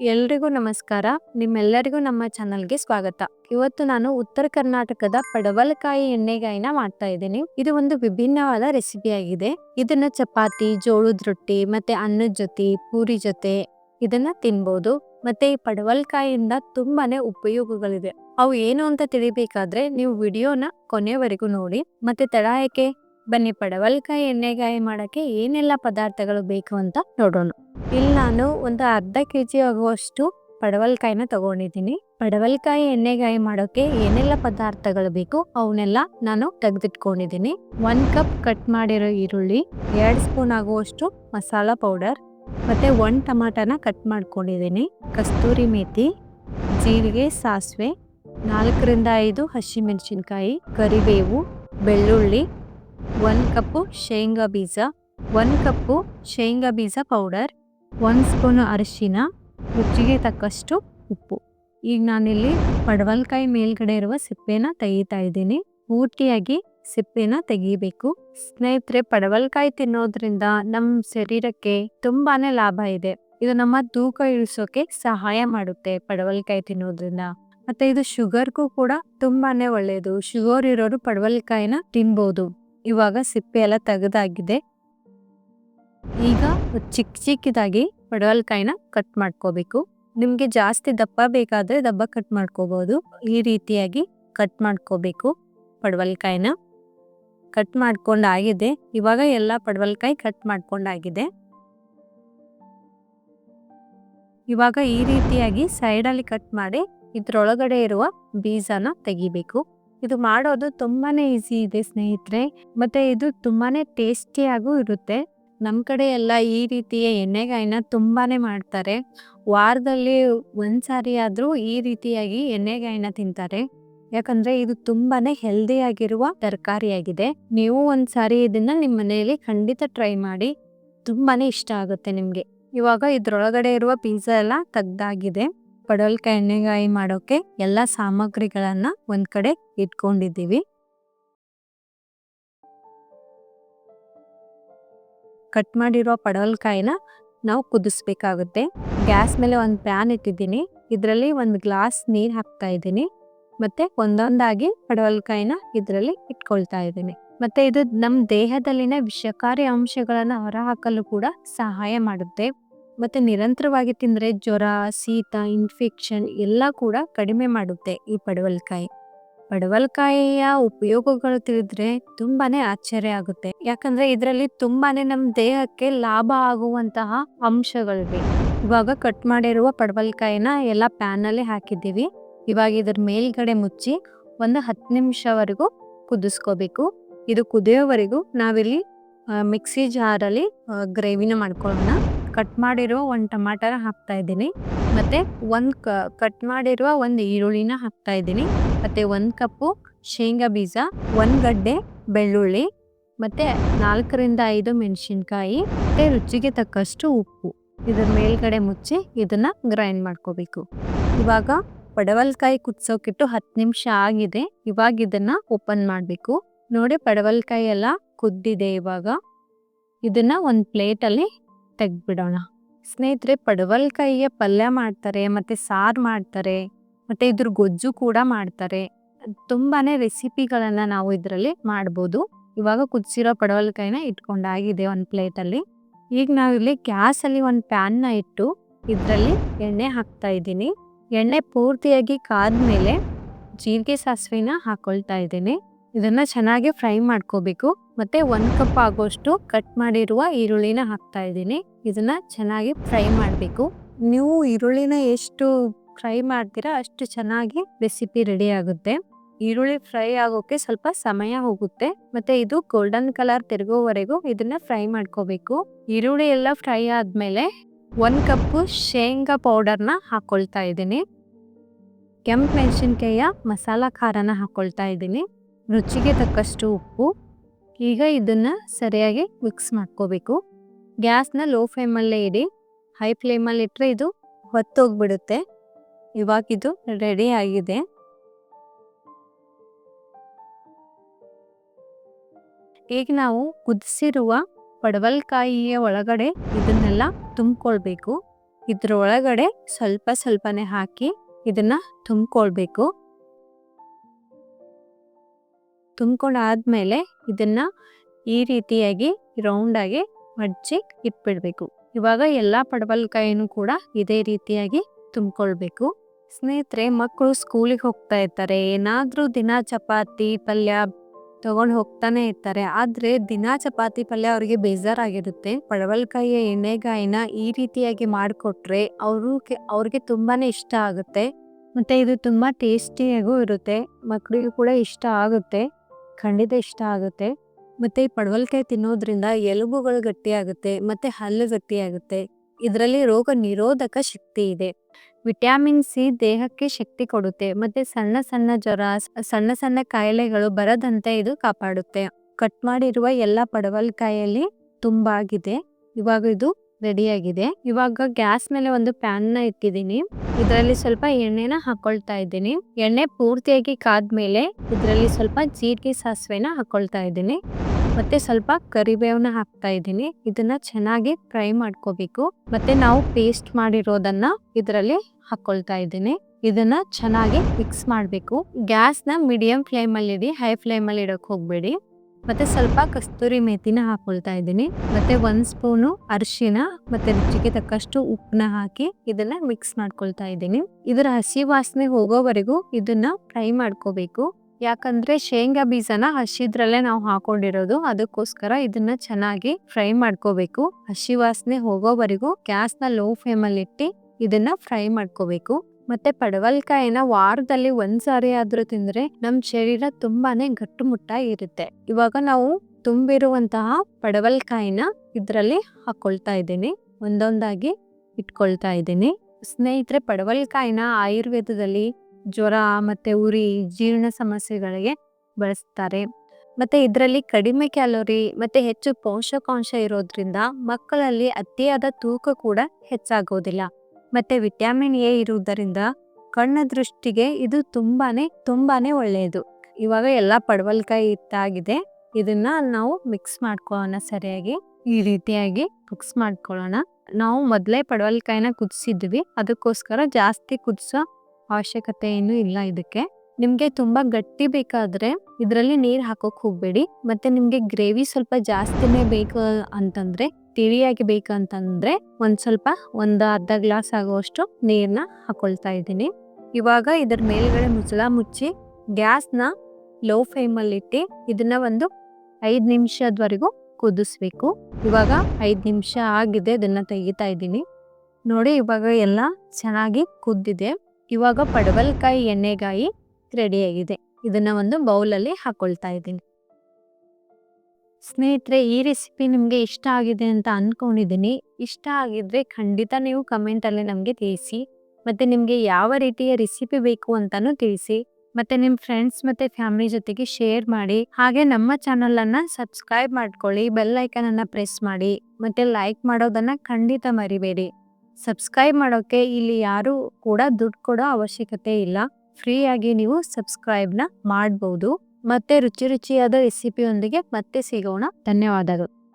ಎಲ್ರಿಗೂ ನಮಸ್ಕಾರ. ನಿಮ್ಮೆಲ್ಲರಿಗೂ ನಮ್ಮ ಚಾನಲ್ಗೆ ಸ್ವಾಗತ. ಇವತ್ತು ನಾನು ಉತ್ತರ ಕರ್ನಾಟಕದ ಪಡವಲಕಾಯಿ ಎಣ್ಣೆಗಾಯಿನ ಮಾಡ್ತಾ ಇದ್ದೀನಿ. ಇದು ಒಂದು ವಿಭಿನ್ನವಾದ ರೆಸಿಪಿ ಆಗಿದೆ. ಇದನ್ನ ಚಪಾತಿ, ಜೋಳದ ರೊಟ್ಟಿ, ಮತ್ತೆ ಅನ್ನದ ಜೊತೆ, ಪೂರಿ ಜೊತೆ ಇದನ್ನ ತಿನ್ಬೋದು. ಮತ್ತೆ ಈ ಪಡವಲಕಾಯಿಯಿಂದ ತುಂಬಾನೇ ಉಪಯೋಗಗಳಿದೆ. ಅವು ಏನು ಅಂತ ತಿಳಿಬೇಕಾದ್ರೆ ನೀವು ವಿಡಿಯೋನ ಕೊನೆಯವರೆಗೂ ನೋಡಿ. ಮತ್ತೆ ತಡ ಯಾಕೆ? ಬನ್ನಿ ಪಡವಲ್ಕಾಯಿ ಎಣ್ಣೆಗಾಯಿ ಮಾಡೋಕ್ಕೆ ಏನೆಲ್ಲ ಪದಾರ್ಥಗಳು ಬೇಕು ಅಂತ ನೋಡೋಣ. ಇಲ್ಲಿ ನಾನು ಒಂದು ಅರ್ಧ ಕೆ ಜಿ ಆಗುವಷ್ಟು ಪಡವಲ್ಕಾಯಿನ ತಗೊಂಡಿದ್ದೀನಿ. ಪಡವಲ್ಕಾಯಿ, ಎಣ್ಣೆಗಾಯಿ ಮಾಡೋಕೆ ಏನೆಲ್ಲ ಪದಾರ್ಥಗಳು ಬೇಕು ಅವನ್ನೆಲ್ಲ ನಾನು ತೆಗೆದಿಟ್ಕೊಂಡಿದ್ದೀನಿ. ಒನ್ ಕಪ್ ಕಟ್ ಮಾಡಿರೋ ಈರುಳ್ಳಿ, ಎರಡು ಸ್ಪೂನ್ ಆಗುವಷ್ಟು ಮಸಾಲ ಪೌಡರ್, ಮತ್ತೆ ಒನ್ ಟಮಾಟನ ಕಟ್ ಮಾಡ್ಕೊಂಡಿದ್ದೀನಿ. ಕಸ್ತೂರಿ ಮೇಥಿ ಜೀರಿಗೆ, ಸಾಸಿವೆ, ನಾಲ್ಕರಿಂದ ಐದು ಹಸಿಮೆಣಸಿನ್ಕಾಯಿ, ಕರಿಬೇವು, ಬೆಳ್ಳುಳ್ಳಿ ಒಂದು ಕಪ್ಪು ಶೇಂಗಾ ಬೀಜ. ಒಂದು ಕಪ್ಪು ಶೇಂಗಾ ಬೀಜ ಪೌಡರ್ ಒಂದು ಸ್ಪೂನು ಅರಿಶಿನ. ರುಚಿಗೆ ತಕ್ಕಷ್ಟು ಉಪ್ಪು. ಈಗ ನಾನಿಲ್ಲಿ ಪಡವಲ್ಕಾಯಿ ಮೇಲ್ಗಡೆ ಇರುವ ಸಿಪ್ಪೆನ ತೆಗಿತಾ ಇದ್ದೀನಿ. ಪೂರ್ತಿಯಾಗಿ ಸಿಪ್ಪೆನ ತೆಗಿಬೇಕು. ಸ್ನೇಹಿತರೆ, ಪಡವಲ್ಕಾಯಿ ತಿನ್ನೋದ್ರಿಂದ ನಮ್ಮ ಶರೀರಕ್ಕೆ ತುಂಬಾನೇ ಲಾಭ ಇದೆ. ಇದು ನಮ್ಮ ತೂಕ ಇಳಿಸೋಕೆ ಸಹಾಯ ಮಾಡುತ್ತೆ ಪಡವಲ್ಕಾಯಿ ತಿನ್ನೋದ್ರಿಂದ. ಮತ್ತೆ ಇದು ಶುಗರ್ಗೂ ಕೂಡ ತುಂಬಾನೇ ಒಳ್ಳೆಯದು ಶುಗರ್ ಇರೋರು ಪಡವಲ್ಕಾಯಿನ ತಿನ್ಬೋದು. ಇವಾಗ ಸಿಪ್ಪೆ ಎಲ್ಲ ತೆಗೆದಾಗಿದೆ. ಈಗ ಚಿಕ್ಕ ಚಿಕ್ಕದಾಗಿ ಪಡವಲಕಾಯಿನ ಕಟ್ ಮಾಡ್ಕೋಬೇಕು. ನಿಮಗೆ ಜಾಸ್ತಿ ದಪ್ಪ ಬೇಕಾದ್ರೆ ದಪ್ಪ ಕಟ್ ಮಾಡ್ಕೋಬಹುದು ಈ ರೀತಿಯಾಗಿ ಕಟ್ ಮಾಡ್ಕೋಬೇಕು ಪಡವಲ್ಕಾಯಿನ. ಕಟ್ ಮಾಡ್ಕೊಂಡಾಗಿದೆ. ಇವಾಗ ಎಲ್ಲ ಪಡವಲಕಾಯಿ ಕಟ್ ಮಾಡ್ಕೊಂಡಾಗಿದೆ. ಇವಾಗ ಈ ರೀತಿಯಾಗಿ ಸೈಡಲ್ಲಿ ಕಟ್ ಮಾಡಿ ಇದ್ರೊಳಗಡೆ ಇರುವ ಬೀಜನ ತೆಗಿಬೇಕು. ಇದು ಮಾಡೋದು ತುಂಬಾನೇ ಈಸಿ ಇದೆ ಸ್ನೇಹಿತರೆ. ಮತ್ತೆ ಇದು ತುಂಬಾನೇ ಟೇಸ್ಟಿಯಾಗೂ ಇರುತ್ತೆ. ನಮ್ಮ ಕಡೆ ಎಲ್ಲ ಈ ರೀತಿಯ ಎಣ್ಣೆಗಾಯಿನ ತುಂಬಾನೇ ಮಾಡ್ತಾರೆ. ವಾರದಲ್ಲಿ ಒಂದ್ಸಾರಿ ಆದ್ರೂ ಈ ರೀತಿಯಾಗಿ ಎಣ್ಣೆಗಾಯಿನ ತಿಂತಾರೆ. ಯಾಕಂದ್ರೆ ಇದು ತುಂಬಾನೇ ಹೆಲ್ದಿ ಆಗಿರುವ ತರಕಾರಿಯಾಗಿದೆ. ನೀವು ಒಂದ್ಸಾರಿ ಇದನ್ನ ನಿಮ್ಮ ಮನೆಯಲ್ಲಿ ಖಂಡಿತ ಟ್ರೈ ಮಾಡಿ. ತುಂಬಾನೇ ಇಷ್ಟ ಆಗುತ್ತೆ ನಿಮಗೆ. ಇವಾಗ ಇದ್ರೊಳಗಡೆ ಇರುವ ಪಿಜ್ಜಾ ಎಲ್ಲ ತೆಗ್ದಾಗಿದೆ. ಪಡವಲಕಾಯಿ ಎಣ್ಣೆಗಾಯಿ ಮಾಡೋಕೆ ಎಲ್ಲ ಸಾಮಗ್ರಿಗಳನ್ನ ಒಂದ್ ಕಡೆ ಇಟ್ಕೊಂಡಿದ್ದೀವಿ. ಕಟ್ ಮಾಡಿರೋ ಪಡವಲ್ಕಾಯಿನ ನಾವು ಕುದಿಸ್ಬೇಕಾಗುತ್ತೆ. ಗ್ಯಾಸ್ ಮೇಲೆ ಒಂದು ಪ್ಯಾನ್ ಇಟ್ಟಿದ್ದೀನಿ. ಇದರಲ್ಲಿ ಒಂದು ಗ್ಲಾಸ್ ನೀರು ಹಾಕ್ತಾ ಇದ್ದೀನಿ. ಮತ್ತೆ ಒಂದೊಂದಾಗಿ ಪಡವಲ್ಕಾಯಿನ ಇದರಲ್ಲಿ ಇಟ್ಕೊಳ್ತಾ ಇದ್ದೀನಿ. ಮತ್ತೆ ಇದು ನಮ್ಮ ದೇಹದಲ್ಲಿನ ವಿಷಕಾರಿ ಅಂಶಗಳನ್ನ ಹೊರಹಾಕಲು ಕೂಡ ಸಹಾಯ ಮಾಡುತ್ತೆ. ಮತ್ತೆ ನಿರಂತರವಾಗಿ ತಿಂದರೆ ಜ್ವರ, ಶೀತ ಇನ್ಫೆಕ್ಷನ್ ಎಲ್ಲ ಕೂಡ ಕಡಿಮೆ ಮಾಡುತ್ತೆ ಈ ಪಡವಲಕಾಯಿ. ಪಡವಲಕಾಯಿಯ ಉಪಯೋಗಗಳು ತಿಳಿದ್ರೆ ತುಂಬಾನೇ ಆಶ್ಚರ್ಯ ಆಗುತ್ತೆ. ಯಾಕಂದ್ರೆ ಇದರಲ್ಲಿ ತುಂಬಾನೇ ನಮ್ಮ ದೇಹಕ್ಕೆ ಲಾಭ ಆಗುವಂತಹ ಅಂಶಗಳಿವೆ. ಇವಾಗ ಕಟ್ ಮಾಡಿರುವ ಪಡವಲಕಾಯಿನ ಎಲ್ಲ ಪ್ಯಾನ್ ಅಲ್ಲಿ ಹಾಕಿದ್ದೀವಿ. ಇವಾಗ ಇದ್ರ ಮೇಲ್ಗಡೆ ಮುಚ್ಚಿ ಒಂದು ಹತ್ತು ನಿಮಿಷವರೆಗೂ ಕುದಿಸ್ಕೋಬೇಕು. ಇದು ಕುದಿಯೋವರೆಗೂ ನಾವಿಲ್ಲಿ ಮಿಕ್ಸಿ ಜಾರಲ್ಲಿ ಗ್ರೇವಿನ ಮಾಡ್ಕೊಳ್ಳೋಣ. ಕಟ್ ಮಾಡಿರುವ ಒಂದು ಟಮಾಟನ ಹಾಕ್ತಾ ಇದ್ದೀನಿ. ಮತ್ತೆ ಒಂದು ಕಟ್ ಮಾಡಿರುವ ಒಂದು ಈರುಳ್ಳಿನ ಹಾಕ್ತಾ ಇದ್ದೀನಿ. ಮತ್ತೆ ಒಂದು ಕಪ್ಪು ಶೇಂಗಾ ಬೀಜ, ಒಂದು ಗಡ್ಡೆ ಬೆಳ್ಳುಳ್ಳಿ, ಮತ್ತೆ ನಾಲ್ಕರಿಂದ ಐದು ಮೆಣಸಿನ್ಕಾಯಿ, ಮತ್ತೆ ರುಚಿಗೆ ತಕ್ಕಷ್ಟು ಉಪ್ಪು. ಇದರ ಮೇಲ್ಗಡೆ ಮುಚ್ಚಿ ಇದನ್ನ ಗ್ರೈಂಡ್ ಮಾಡ್ಕೋಬೇಕು. ಇವಾಗ ಪಡವಲ್ಕಾಯಿ ಕುದಿಸೋಕಿಟ್ಟು ಹತ್ತು ನಿಮಿಷ ಆಗಿದೆ. ಇವಾಗ ಇದನ್ನ ಓಪನ್ ಮಾಡಬೇಕು. ನೋಡಿ ಪಡವಲ್ಕಾಯಿ ಎಲ್ಲ ಕುದ್ದಿದೆ ಇವಾಗ. ಇದನ್ನ ಒಂದು ಪ್ಲೇಟಲ್ಲಿ ತೆಗ್ದ್ಬಿಡೋಣ. ಸ್ನೇಹಿತರೆ ಪಡವಲ್ಕಾಯಿಯ ಪಲ್ಯ ಮಾಡ್ತಾರೆ, ಮತ್ತು ಸಾರು ಮಾಡ್ತಾರೆ, ಮತ್ತು ಇದ್ರ ಗೊಜ್ಜು ಕೂಡ ಮಾಡ್ತಾರೆ. ತುಂಬಾ ರೆಸಿಪಿಗಳನ್ನು ನಾವು ಇದರಲ್ಲಿ ಮಾಡ್ಬೋದು. ಇವಾಗ ಕುದಿಸಿರೋ ಪಡವಲ್ಕಾಯಿನ ಇಟ್ಕೊಂಡಾಗಿದೆ ಒಂದು ಪ್ಲೇಟಲ್ಲಿ. ಈಗ ನಾವಿಲ್ಲಿ ಗ್ಯಾಸಲ್ಲಿ ಒಂದು ಪ್ಯಾನ್ನ ಇಟ್ಟು ಇದರಲ್ಲಿ ಎಣ್ಣೆ ಹಾಕ್ತಾ ಇದ್ದೀನಿ. ಎಣ್ಣೆ ಪೂರ್ತಿಯಾಗಿ ಕಾದ ಮೇಲೆ ಜೀರಿಗೆ ಸಾಸಿವೆನ ಹಾಕ್ಕೊಳ್ತಾ ಇದ್ದೀನಿ. ಇದನ್ನ ಚೆನ್ನಾಗಿ ಫ್ರೈ ಮಾಡ್ಕೋಬೇಕು. ಮತ್ತೆ ಒಂದ್ ಕಪ್ ಆಗೋಷ್ಟು ಕಟ್ ಮಾಡಿರುವ ಈರುಳ್ಳಿನ ಹಾಕ್ತಾ ಇದ್ದೀನಿ. ಇದನ್ನ ಚೆನ್ನಾಗಿ ಫ್ರೈ ಮಾಡಬೇಕು. ನೀವು ಈರುಳ್ಳಿನ ಎಷ್ಟು ಫ್ರೈ ಮಾಡ್ತೀರಾ ಅಷ್ಟು ಚೆನ್ನಾಗಿ ರೆಸಿಪಿ ರೆಡಿ ಆಗುತ್ತೆ. ಈರುಳ್ಳಿ ಫ್ರೈ ಆಗೋಕೆ ಸ್ವಲ್ಪ ಸಮಯ ಹೋಗುತ್ತೆ. ಮತ್ತೆ ಇದು ಗೋಲ್ಡನ್ ಕಲರ್ ತಿರುಗೋವರೆಗೂ ಇದನ್ನ ಫ್ರೈ ಮಾಡ್ಕೋಬೇಕು. ಈರುಳ್ಳಿ ಎಲ್ಲ ಫ್ರೈ ಆದ್ಮೇಲೆ ಒಂದ್ ಕಪ್ ಶೇಂಗಾ ಪೌಡರ್ನ ಹಾಕೊಳ್ತಾ ಇದ್ದೀನಿ. ಕೆಂಪು ಮೆಣಸಿನ್ಕಾಯಿಯ ಮಸಾಲಾ ಖಾರನ ಹಾಕೊಳ್ತಾ ಇದ್ದೀನಿ. ರುಚಿಗೆ ತಕ್ಕಷ್ಟು ಉಪ್ಪು. ಈಗ ಇದನ್ನು ಸರಿಯಾಗಿ ಮಿಕ್ಸ್ ಮಾಡ್ಕೋಬೇಕು. ಗ್ಯಾಸ್ನ ಲೋ ಫ್ಲೇಮಲ್ಲೇ ಇಡಿ. ಹೈ ಫ್ಲೇಮಲ್ಲಿ ಇಟ್ಟರೆ ಇದು ಹೊತ್ತೋಗ್ಬಿಡುತ್ತೆ. ಇವಾಗ ಇದು ರೆಡಿ ಆಗಿದೆ. ಈಗ ನಾವು ಕುದಿಸಿರುವ ಪಡವಲ್ಕಾಯಿಯ ಒಳಗಡೆ ಇದನ್ನೆಲ್ಲ ತುಂಬಿಕೊಳ್ಬೇಕು. ಇದರ ಒಳಗಡೆ ಸ್ವಲ್ಪ ಸ್ವಲ್ಪನೇ ಹಾಕಿ ಇದನ್ನು ತುಂಬಿಕೊಳ್ಬೇಕು. ತುಂಬ್ಕೊಂಡಾದ್ಮೇಲೆ ಇದನ್ನು ಈ ರೀತಿಯಾಗಿ ರೌಂಡಾಗಿ ಇಟ್ಬಿಡಬೇಕು ಇಟ್ಬಿಡ್ಬೇಕು. ಇವಾಗ ಎಲ್ಲ ಪಡವಲ್ಕಾಯಿನೂ ಕೂಡ ಇದೇ ರೀತಿಯಾಗಿ ತುಂಬ್ಕೊಳ್ಬೇಕು. ಸ್ನೇಹಿತರೆ ಮಕ್ಕಳು ಸ್ಕೂಲಿಗೆ ಹೋಗ್ತಾ ಇರ್ತಾರೆ. ಏನಾದರೂ ದಿನ ಚಪಾತಿ, ಪಲ್ಯ ತಗೊಂಡು ಹೋಗ್ತಾನೆ ಇರ್ತಾರೆ. ಆದರೆ ದಿನ ಚಪಾತಿ, ಪಲ್ಯ ಅವರಿಗೆ ಬೇಜಾರಾಗಿರುತ್ತೆ. ಪಡವಲ್ಕಾಯಿಯ ಎಣ್ಣೆಗಾಯಿನ ಈ ರೀತಿಯಾಗಿ ಮಾಡಿಕೊಟ್ರೆ ಅವರು ಅವ್ರಿಗೆ ತುಂಬಾ ಇಷ್ಟ ಆಗುತ್ತೆ. ಮತ್ತು ಇದು ತುಂಬ ಟೇಸ್ಟಿಯಾಗೂ ಇರುತ್ತೆ. ಮಕ್ಕಳಿಗೂ ಕೂಡ ಇಷ್ಟ ಆಗುತ್ತೆ. ಖಂಡಿತ ಇಷ್ಟ ಆಗುತ್ತೆ. ಮತ್ತೆ ಈ ಪಡವಲ್ಕಾಯಿ ತಿನ್ನೋದ್ರಿಂದ ಎಲುಬುಗಳು ಗಟ್ಟಿಯಾಗುತ್ತೆ, ಮತ್ತೆ ಹಲ್ಲು ಗಟ್ಟಿಯಾಗುತ್ತೆ. ಇದರಲ್ಲಿ ರೋಗ ನಿರೋಧಕ ಶಕ್ತಿ ಇದೆ. ವಿಟಮಿನ್ ಸಿ ದೇಹಕ್ಕೆ ಶಕ್ತಿ ಕೊಡುತ್ತೆ, ಮತ್ತೆ ಸಣ್ಣ ಸಣ್ಣ ಜ್ವರ, ಸಣ್ಣ ಸಣ್ಣ ಕಾಯಿಲೆಗಳು ಬರದಂತೆ ಇದು ಕಾಪಾಡುತ್ತೆ. ಕಟ್ ಮಾಡಿರುವ ಎಲ್ಲ ಪಡವಲ್ಕಾಯಲ್ಲಿ ತುಂಬಾಗಿದೆ. ಇವಾಗ ಇದು ರೆಡಿ ಆಗಿದೆ ಇವಾಗ ಗ್ಯಾಸ್ ಮೇಲೆ ಒಂದು ಪ್ಯಾನ್ನ ಇಟ್ಟಿದ್ದೀನಿ. ಇದರಲ್ಲಿ ಸ್ವಲ್ಪ ಎಣ್ಣೆನ ಹಾಕೊಳ್ತಾ ಇದ್ದೀನಿ. ಎಣ್ಣೆ ಪೂರ್ತಿಯಾಗಿ ಕಾದ್ಮೇಲೆ ಇದರಲ್ಲಿ ಸ್ವಲ್ಪ ಜೀರಿಗೆ ಸಾಸಿವೆನ ಹಾಕೊಳ್ತಾ ಇದ್ದೀನಿ. ಮತ್ತೆ ಸ್ವಲ್ಪ ಕರಿಬೇವನ್ನ ಹಾಕ್ತಾ ಇದ್ದೀನಿ. ಇದನ್ನ ಚೆನ್ನಾಗಿ ಫ್ರೈ ಮಾಡ್ಕೋಬೇಕು. ಮತ್ತೆ ನಾವು ಪೇಸ್ಟ್ ಮಾಡಿರೋದನ್ನ ಇದರಲ್ಲಿ ಹಾಕೊಳ್ತಾ ಇದ್ದೀನಿ. ಇದನ್ನ ಚೆನ್ನಾಗಿ ಮಿಕ್ಸ್ ಮಾಡಬೇಕು. ಗ್ಯಾಸ್ನ ಮೀಡಿಯಂ ಫ್ಲೇಮ್ ಅಲ್ಲಿ ಇಡಿ ಹೈ ಫ್ಲೇಮ್ ಅಲ್ಲಿ ಇಡಕ್ ಹೋಗ್ಬೇಡಿ. ಮತ್ತೆ ಸ್ವಲ್ಪ ಕಸ್ತೂರಿ ಮೇಥಿನ ಹಾಕೊಳ್ತಾ ಇದ್ದೀನಿ. ಮತ್ತೆ ಒಂದ್ ಸ್ಪೂನು ಅರಿಶಿನ ಮತ್ತೆ ರುಚಿಗೆ ತಕ್ಕಷ್ಟು ಉಪ್ಪನ್ನ ಹಾಕಿ ಇದನ್ನ ಮಿಕ್ಸ್ ಮಾಡ್ಕೊಳ್ತಾ ಇದ್ದೀನಿ. ಇದರ ಹಸಿ ವಾಸನೆ ಹೋಗೋವರೆಗೂ ಇದನ್ನ ಫ್ರೈ ಮಾಡ್ಕೋಬೇಕು. ಯಾಕಂದ್ರೆ ಶೇಂಗಾ ಬೀಜನ ಹಸಿದ್ರಲ್ಲೇ ನಾವು ಹಾಕೊಂಡಿರೋದು, ಅದಕ್ಕೋಸ್ಕರ ಇದನ್ನ ಚೆನ್ನಾಗಿ ಫ್ರೈ ಮಾಡ್ಕೋಬೇಕು. ಹಸಿ ವಾಸನೆ ಹೋಗೋವರೆಗೂ ಗ್ಯಾಸ್ನ ಲೋ ಫ್ಲೇಮ್ ಅಲ್ಲಿ ಇಟ್ಟು ಇದನ್ನ ಫ್ರೈ ಮಾಡ್ಕೋಬೇಕು. ಮತ್ತೆ ಪಡವಲ್ಕಾಯಿನ ವಾರದಲ್ಲಿ ಒಂದ್ಸಾರಿ ಆದ್ರೂ ತಿಂದ್ರೆ ನಮ್ ಶರೀರ ತುಂಬಾನೇ ಗಟ್ಟುಮುಟ್ಟ ಇರುತ್ತೆ. ಇವಾಗ ನಾವು ತುಂಬಿರುವಂತಹ ಪಡವಲ್ಕಾಯಿನ ಇದ್ರಲ್ಲಿ ಹಾಕೊಳ್ತಾ ಇದ್ದೀನಿ. ಒಂದೊಂದಾಗಿ ಇಟ್ಕೊಳ್ತಾ ಇದ್ದೀನಿ. ಸ್ನೇಹಿತರೆ, ಪಡವಲ್ಕಾಯಿನ ಆಯುರ್ವೇದದಲ್ಲಿ ಜ್ವರ ಮತ್ತೆ ಉರಿ, ಜೀರ್ಣ ಸಮಸ್ಯೆಗಳಿಗೆ ಬಳಸ್ತಾರೆ. ಮತ್ತೆ ಇದರಲ್ಲಿ ಕಡಿಮೆ ಕ್ಯಾಲೋರಿ ಮತ್ತೆ ಹೆಚ್ಚು ಪೋಷಕಾಂಶ ಇರೋದ್ರಿಂದ ಮಕ್ಕಳಲ್ಲಿ ಅತಿಯಾದ ತೂಕ ಕೂಡ ಹೆಚ್ಚಾಗೋದಿಲ್ಲ. ಮತ್ತೆ ವಿಟಮಿನ್ ಎ ಇರುವುದರಿಂದ ಕಣ್ಣ ದೃಷ್ಟಿಗೆ ಇದು ತುಂಬಾನೇ ತುಂಬಾನೇ ಒಳ್ಳೆಯದು. ಇವಾಗ ಎಲ್ಲ ಪಡವಲ್ಕಾಯಿ ಇತ್ತಾಗಿದೆ. ಇದನ್ನ ನಾವು ಮಿಕ್ಸ್ ಮಾಡ್ಕೊಳ್ಳೋಣ ಸರಿಯಾಗಿ. ಈ ರೀತಿಯಾಗಿ ಮಿಕ್ಸ್ ಮಾಡ್ಕೊಳ್ಳೋಣ. ನಾವು ಮೊದಲೇ ಪಡವಲ್ಕಾಯಿನ ಕುದಿಸಿದ್ವಿ. ಅದಕ್ಕೋಸ್ಕರ ಜಾಸ್ತಿ ಕುದಿಸೋ ಅವಶ್ಯಕತೆ ಏನು ಇಲ್ಲ ಇದಕ್ಕೆ. ನಿಮ್ಗೆ ತುಂಬಾ ಗಟ್ಟಿ ಬೇಕಾದ್ರೆ ಇದರಲ್ಲಿ ನೀರು ಹಾಕೋಕೆ ಹೋಗಬೇಡಿ. ಮತ್ತೆ ನಿಮಗೆ ಗ್ರೇವಿ ಸ್ವಲ್ಪ ಜಾಸ್ತಿನೇ ಬೇಕು ಅಂತಂದ್ರೆ, ತಿಳಿಯಾಗಿ ಬೇಕಂತಂದ್ರೆ ಒಂದ್ ಸ್ವಲ್ಪ ಒಂದು ಅರ್ಧ ಗ್ಲಾಸ್ ಆಗುವಷ್ಟು ನೀರನ್ನ ಹಾಕೊಳ್ತಾ ಇದ್ದೀನಿ. ಇವಾಗ ಇದರ ಮೇಲ್ಗಡೆ ಮುಚ್ಚಳ ಮುಚ್ಚಿ ಗ್ಯಾಸ್ನ ಲೋ ಫ್ಲೇಮಲ್ಲಿ ಇಟ್ಟು ಇದನ್ನ ಒಂದು ಐದು ನಿಮಿಷದವರೆಗೂ ಕುದಿಸ್ಬೇಕು. ಇವಾಗ ಐದು ನಿಮಿಷ ಆಗಿದೆ ಅದನ್ನ ತೆಗಿತಾ ಇದ್ದೀನಿ. ನೋಡಿ ಇವಾಗ ಎಲ್ಲ ಚೆನ್ನಾಗಿ ಕುದ್ದಿದೆ. ಇವಾಗ ಪಡವಲ್ಕಾಯಿ ಎಣ್ಣೆಗಾಯಿ ರೆಡಿಯಾಗಿದೆ. ಇದನ್ನ ಒಂದು ಬೌಲಲ್ಲಿ ಹಾಕೊಳ್ತಾ ಇದ್ದೀನಿ. ಸ್ನೇಹಿತರೆ, ಈ ರೆಸಿಪಿ ನಿಮಗೆ ಇಷ್ಟ ಆಗಿದೆ ಅಂತ ಅನ್ಕೊಂಡಿದ್ದೀನಿ. ಇಷ್ಟ ಆಗಿದ್ರೆ ಖಂಡಿತ ನೀವು ಕಮೆಂಟಲ್ಲಿ ನಮಗೆ ತಿಳಿಸಿ, ಮತ್ತೆ ನಿಮಗೆ ಯಾವ ರೀತಿಯ ರೆಸಿಪಿ ಬೇಕು ಅಂತಾನು ತಿಳಿಸಿ, ಮತ್ತೆ ನಿಮ್ಮ ಫ್ರೆಂಡ್ಸ್ ಮತ್ತೆ ಫ್ಯಾಮಿಲಿ ಜೊತೆಗೆ ಶೇರ್ ಮಾಡಿ, ಹಾಗೆ ನಮ್ಮ ಚಾನಲ್ ಅನ್ನ ಸಬ್ಸ್ಕ್ರೈಬ್ ಮಾಡ್ಕೊಳ್ಳಿ, ಬೆಲ್ ಐಕನ್ ಅನ್ನ ಪ್ರೆಸ್ ಮಾಡಿ, ಮತ್ತೆ ಲೈಕ್ ಮಾಡೋದನ್ನ ಖಂಡಿತ ಮರಿಬೇಡಿ. ಸಬ್ಸ್ಕ್ರೈಬ್ ಮಾಡೋಕೆ ಇಲ್ಲಿ ಯಾರು ಕೂಡ ದುಡ್ಡು ಕೊಡೋ ಅವಶ್ಯಕತೆ ಇಲ್ಲ. ಫ್ರೀ ಆಗಿ ನೀವು ಸಬ್ಸ್ಕ್ರೈಬ್ನ ಮಾಡ್ಬೋದು. ಮತ್ತೆ ರುಚಿ ರುಚಿಯಾದ ರೆಸಿಪಿಯೊಂದಿಗೆ ಮತ್ತೆ ಸಿಗೋಣ. ಧನ್ಯವಾದಗಳು.